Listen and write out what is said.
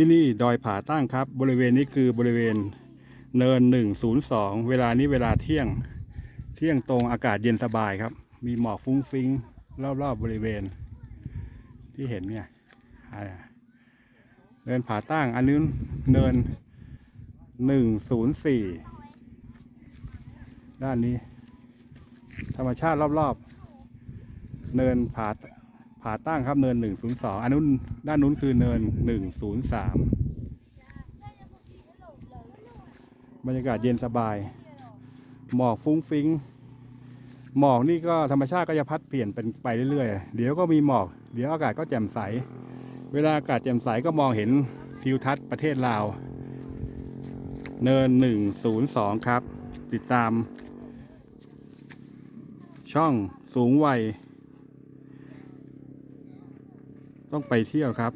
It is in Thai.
ที่นี่ดอยผาตั้งครับ บริเวณนี้คือบริเวณเนิน 102 เวลานี้เวลาเที่ยง เที่ยงตรงอากาศเย็นสบายครับ มีหมอกฟุ้งฟิ้งรอบๆบริเวณ ที่เห็นเนี่ยเนินผาตั้งอันนี้เนิน 104 ด้านนี้ ธรรมชาติรอบๆ เนินผา ผาตั้งครับเนิน 102 อันนู้นด้านนู้นคือเนิน 103 บรรยากาศเย็นสบาย หมอกฟุ้งฟิ้ง หมอกนี่ก็ธรรมชาติก็จะพัดเปลี่ยนเป็นไปเรื่อยๆ เดี๋ยวก็มีหมอก เดี๋ยวอากาศก็แจ่มใส เวลาอากาศแจ่มใสก็มองเห็นทิวทัศน์ประเทศลาว เนิน 102 ครับ ติดตาม ช่องสูงวัย ต้องไปเที่ยวครับ